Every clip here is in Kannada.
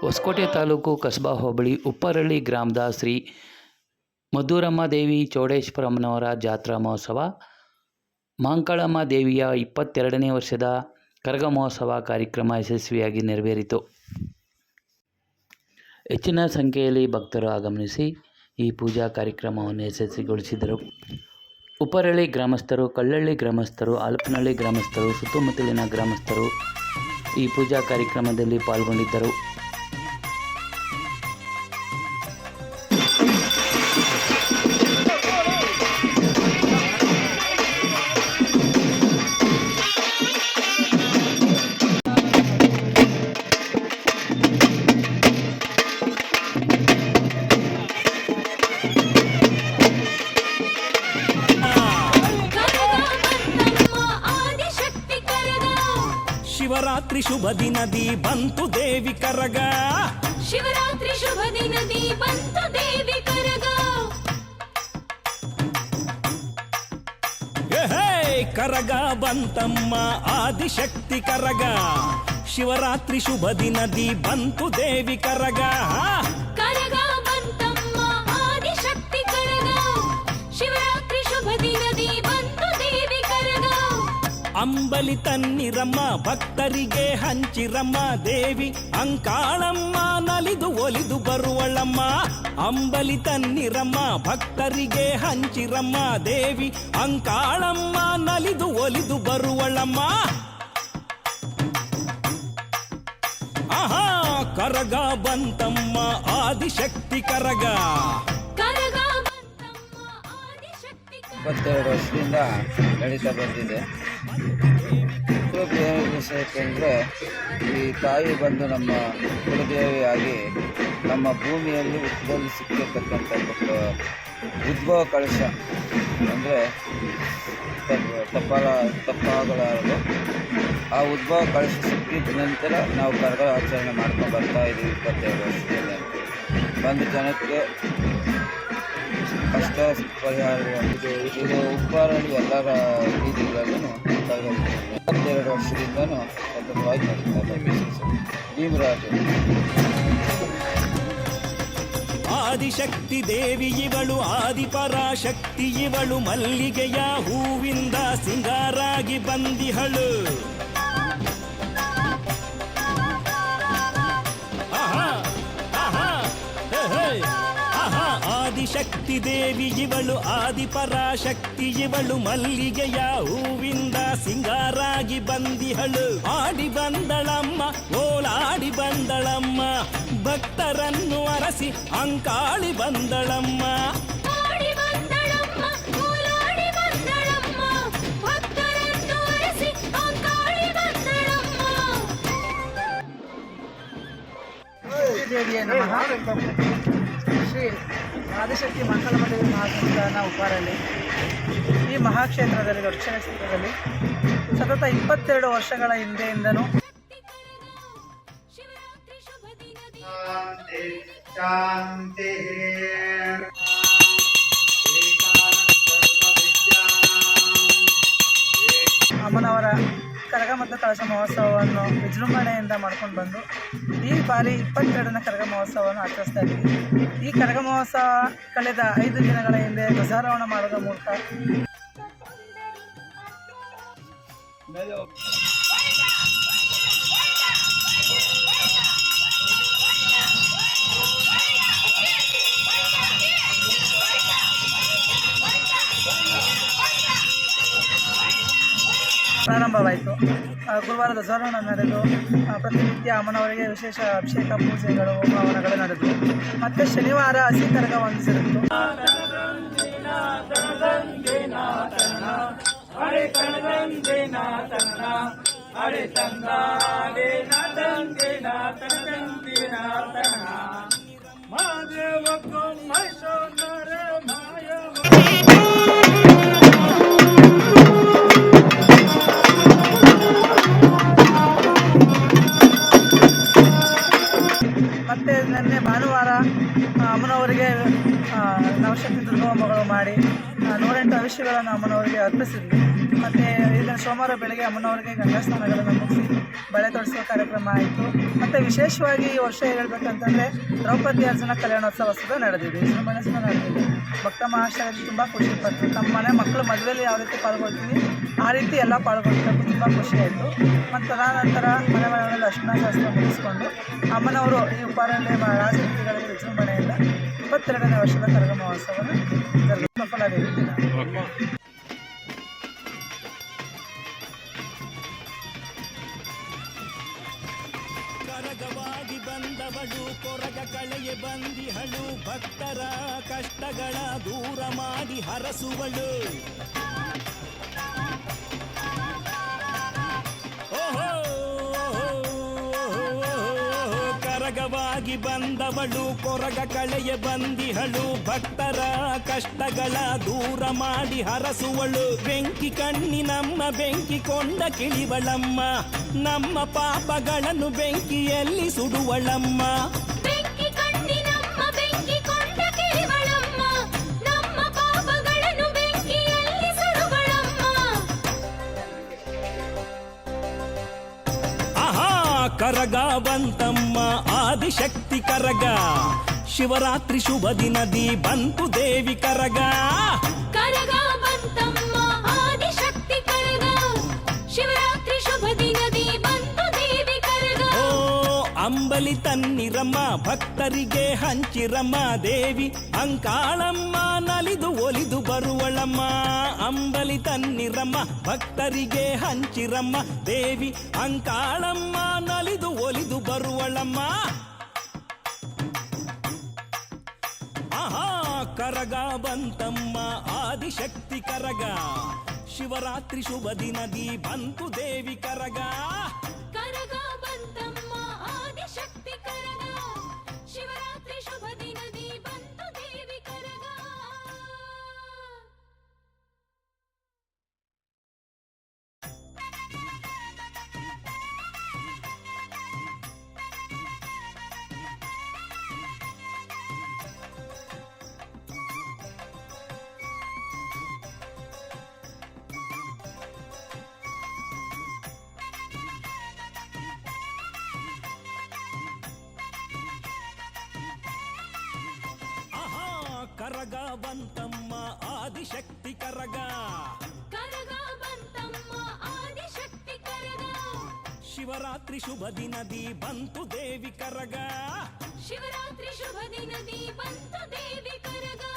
ಹೊಸಕೋಟೆ ತಾಲೂಕು ಕಸಬಾ ಹೋಬಳಿ ಉಪ್ಪರಳ್ಳಿ ಗ್ರಾಮದ ಶ್ರೀ ಮಧುರಮ್ಮ ದೇವಿ ಚೌಡೇಶ್ವರಮ್ಮನವರ ಜಾತ್ರಾ ಮಹೋತ್ಸವ. ಮಾಂಕಾಳಮ್ಮ ದೇವಿಯ ಇಪ್ಪತ್ತೆರಡನೇ ವರ್ಷದ ಕರಗ ಮಹೋತ್ಸವ ಕಾರ್ಯಕ್ರಮ ಯಶಸ್ವಿಯಾಗಿ ನೆರವೇರಿತು. ಹೆಚ್ಚಿನ ಸಂಖ್ಯೆಯಲ್ಲಿ ಭಕ್ತರು ಆಗಮನಿಸಿ ಈ ಪೂಜಾ ಕಾರ್ಯಕ್ರಮವನ್ನು ಯಶಸ್ವಿಗೊಳಿಸಿದರು. ಉಪ್ಪರಳ್ಳಿ ಗ್ರಾಮಸ್ಥರು, ಕಳ್ಳಳ್ಳಿ ಗ್ರಾಮಸ್ಥರು, ಆಲಪನಹಳ್ಳಿ ಗ್ರಾಮಸ್ಥರು, ಸುತ್ತಮುತ್ತಲಿನ ಗ್ರಾಮಸ್ಥರು ಈ ಪೂಜಾ ಕಾರ್ಯಕ್ರಮದಲ್ಲಿ ಪಾಲ್ಗೊಂಡಿದ್ದರು. శివరాత్రి శుభ దినది బంతు దేవి కరగా. శివరాత్రి శుభ దినది బంతు దేవి కరగా. కరగా బంతమ్మ ఆదిశక్తి కరగా. శివరాత్రి శుభ దినది బంతు దేవి కరగా. ಅಂಬಲಿ ತನ್ನಿರಮ್ಮ ಭಕ್ತರಿಗೆ ಹಂಚಿರಮ್ಮ ದೇವಿ ಅಂಕಾಳಮ್ಮ ನಲಿದು ಒಲಿದು ಬರುವಳಮ್ಮ ಅಂಬಲಿ ತನ್ನಿರಮ್ಮ ಭಕ್ತರಿಗೆ ಹಂಚಿರಮ್ಮ ದೇವಿ ಅಂಕಾಳಮ್ಮ ನಲಿದು ಒಲಿದು ಬರುವಳಮ್ಮ ಆಹಾ ಕರಗ ಬಂತಮ್ಮ ಆದಿಶಕ್ತಿ ಕರಗ ಇಪ್ಪತ್ತೆರಡು ವರ್ಷದಿಂದ ನಡೀತಾ ಬಂದಿದೆ. ವಿಷಯಕ್ಕೆಂದರೆ ಈ ತಾಯಿ ಬಂದು ನಮ್ಮ ಕುಲದೇವಿಯಾಗಿ ನಮ್ಮ ಭೂಮಿಯಲ್ಲಿ ಹುಟ್ಟದಲ್ಲಿ ಸಿಕ್ಕಿರ್ತಕ್ಕಂಥ ಉದ್ಭವ ಕಳಶ ಅಂದರೆ ತಪ್ಪಾಲ ತಪ್ಪಾಗಲಾರದು. ಆ ಉದ್ಭವ ಕಳಶ ಸಿಕ್ಕಿದ ನಂತರ ನಾವು ಕರಗ ಆಚರಣೆ ಮಾಡ್ಕೊಂಡು ಬರ್ತಾ ಇದ್ದೀವಿ ಇಪ್ಪತ್ತೆರಡು ವರ್ಷದಿಂದ. ಬಂದು ಜನಕ್ಕೆ ಕಷ್ಟ ಪರಿಹಾರ ಇದು ಉಪ್ಪಾರಲ್ಲಿ ಎಲ್ಲರ ಬೀದಿಗಳಲ್ಲೂ ಇಪ್ಪತ್ತೆರಡು ವರ್ಷದಿಂದನೂ ಸತತವಾಗಿ ನಡೀತಾ ಇದೆ ಬಿಸಿನೆಸ್ ಭೀಮರಾಜು. ಆದಿಶಕ್ತಿ ದೇವಿ ಇವಳು, ಆದಿಪರಾಶಕ್ತಿ ಇವಳು, ಮಲ್ಲಿಗೆಯ ಹೂವಿಂದ ಸಿಂಗಾರಾಗಿ ಬಂದಿಹಳು. ಆದಿಶಕ್ತಿ ದೇವಿ ಇವಳು ಆದಿಪರಾಶಕ್ತಿ ಇವಳು ಮಲ್ಲಿಗೆಯ ಹೂವಿಂದ ಸಿಂಗಾರಾಗಿ ಬಂದಿಹಳು ಆಡಿ ಬಂದಳಮ್ಮ ಓಲಾಡಿ ಬಂದಳಮ್ಮ ಭಕ್ತರನ್ನು ಅರಸಿ ಅಂಕಾಳಿ ಬಂದಳಮ್ಮ ಆಡಿ ಬಂದಳಮ್ಮ ಓಲಾಡಿ ಬಂದಳಮ್ಮ ಭಕ್ತರನ್ನು ಅರಸಿ ಅಂಕಾಳಿ ಬಂದಳಮ್ಮ ದೇವಿಯ ನಮಃ ಶ್ರೀ ಆದಿಶಕ್ತಿ ಮಹಾಕಾಲಮದೇವಿ ಮಹಾಸಂಸ್ಥಾನ ಉಪಾರಲ್ಲಿ ಈ ಮಹಾಕ್ಷೇತ್ರದಲ್ಲಿ ದಕ್ಷಿಣ ಕ್ಷೇತ್ರದಲ್ಲಿ ಸತತ ಇಪ್ಪತ್ತೆರಡು ವರ್ಷಗಳ ಹಿಂದೆಯಿಂದನೂ ಅಮ್ಮನವರ ಕರಗ ಮತ್ತು ಕಳಶ ಮಹೋತ್ಸವವನ್ನು ವಿಜೃಂಭಣೆಯಿಂದ ಮಾಡ್ಕೊಂಡು ಬಂದು ಈ ಬಾರಿ ಇಪ್ಪತ್ತೆರಡನೇ ಕರಗ ಮಹೋತ್ಸವವನ್ನು ಆಚರಿಸ್ತಾ ಇದ್ದೀವಿ. ಈ ಕರಗ ಮಹೋತ್ಸವ ಕಳೆದ ಐದು ದಿನಗಳ ಹಿಂದೆ ಧ್ವಜಾರೋಹಣ ಮಾಡೋದ್ರ ಮೂಲಕ ಆ, ಗುರುವಾರ ಧ್ವಜಾರೋಹಣ ನಡೆದು ಪ್ರತಿನಿತ್ಯ ಅಮ್ಮನವರಿಗೆ ವಿಶೇಷ ಅಭಿಷೇಕ ಪೂಜೆಗಳು ಹವನಗಳು ನಡೆದು ಮತ್ತೆ ಶನಿವಾರ ಹಸಿ ಕರಗ ಒಂದು ಜರುಗಿತು ಅಮ್ಮನವರಿಗೆ ಆ, ಮಾಡಿ ನೂರೆಂಟು ಅವಿಷ್ಯಗಳನ್ನು ಅಮ್ಮನವರಿಗೆ ಅರ್ಪಿಸಿದ್ವಿ. ಮತ್ತು ಇದನ್ನು ಸೋಮವಾರ ಬೆಳಗ್ಗೆ ಅಮ್ಮನವರಿಗೆ ಗಂಗಾ ಸ್ನಾನಗಳನ್ನು ಮುಗಿಸಿ ಬಳೆ ತೊಡಿಸುವ ಕಾರ್ಯಕ್ರಮ ಆಯಿತು. ಮತ್ತು ವಿಶೇಷವಾಗಿ ಈ ವರ್ಷ ಹೇಳಬೇಕಂತಂದರೆ ದ್ರೌಪದಿ ಅರ್ಜುನ ಕಲ್ಯಾಣೋತ್ಸವ ಸಹ ನಡೆದಿದೆ. ವಿಜೃಂಭಣೆ ಸಹ ನಡೆದಿದೆ. ಭಕ್ತ ಮಹಾಶಯರು ತುಂಬ ಖುಷಿ ಪಟ್ಟರು ನಮ್ಮ ಮನೆ ಮಕ್ಕಳು ಮದುವೆಯಲ್ಲಿ ಯಾವ ರೀತಿ ಪಾಲ್ಗೊಳ್ತೀವಿ ಆ ರೀತಿ ಎಲ್ಲ ಪಾಲ್ಗೊಳ್ತಾರೆ ತುಂಬ ಖುಷಿ ಆಯಿತು. ಮತ್ತು ತದನಂತರ ಮನೆ ಮನೆಗಳಲ್ಲಿ ಅರ್ಶನ ಶಾಸ್ತ್ರ ಮುಗಿಸ್ಕೊಂಡು ಅಮ್ಮನವರು ಈ ಉಪಾರಳ್ಳಿ ರಾಜಕೀಯಗಳಲ್ಲಿ ವಿಜೃಂಭಣೆಯಿಂದ ಇಪ್ಪತ್ತೆರಡನೇ ವರ್ಷದ ಕರಗ ಮಹೋತ್ಸವವನ್ನು ಕರಗವಾಗಿ ಬಂದವಳು ಕೊರಗ ಕಳೆಯ ಬಂದಿಹಳು ಭಕ್ತರ ಕಷ್ಟಗಳ ದೂರ ಮಾಡಿ ಹರಸುವಳು. ಕರಗವಾಗಿ ಬಂದವಳು, ಕೊರಗ ಕಳೆಯ ಬಂದಿಹಳು, ಭಕ್ತರ ಕಷ್ಟಗಳ ದೂರ ಮಾಡಿ ಹರಸುವಳು. ಬೆಂಕಿ ಕಣ್ಣಿನಮ್ಮ ಬೆಂಕಿ ಕೊಂಡ ಕಿಳಿವಳಮ್ಮ, ನಮ್ಮ ಪಾಪಗಳನ್ನು ಬೆಂಕಿಯಲ್ಲಿ ಸುಡುವಳಮ್ಮ. ಆಹಾ ಕರಗ ಬಂತಮ್ಮ ಆದಿಶಕ್ತಿ ಕರಗ ಶಿವರಾತ್ರಿ ಶುಭ ದಿನದಿ ಬಂತು ದೇವಿ ಕರಗ ಕರಗ ಬಂತಮ್ಮ ಆದಿಶಕ್ತಿ ಕರಗ ಶಿವರಾತ್ರಿ ಶುಭ ದಿನದಿ ಬಂತು ದೇವಿ ಕರಗ ಓ ಅಂಬಲಿ ತನ್ನಿರಮ್ಮ ಭಕ್ತರಿಗೆ ಹಂಚಿರಮ್ಮ ದೇವಿ ಅಂಕಾಳಮ್ಮ ನಲಿದು ಒಲಿದು ಬರುವಳಮ್ಮ ಅಂಬಲಿ ತನ್ನಿರಮ್ಮ ಭಕ್ತರಿಗೆ ಹಂಚಿರಮ್ಮ ದೇವಿ ಅಂಕಾಳಮ್ಮ కరగా బంతమ్మ ఆదిశక్తి కరగా. శివరాత్రి శుభదినది బంతుదేవి కరగా. కరగా బంతమ్మ ఆదిశక్తి కరగా. శివరాత్రి శుభ దినది బంతు దేవి కరగా. శివరాత్రి శుభ దినది బంతు దేవి కరగా.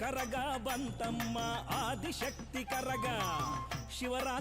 కరగా బంతమ్మ ఆదిశక్తి కరగా. శివరాత్రి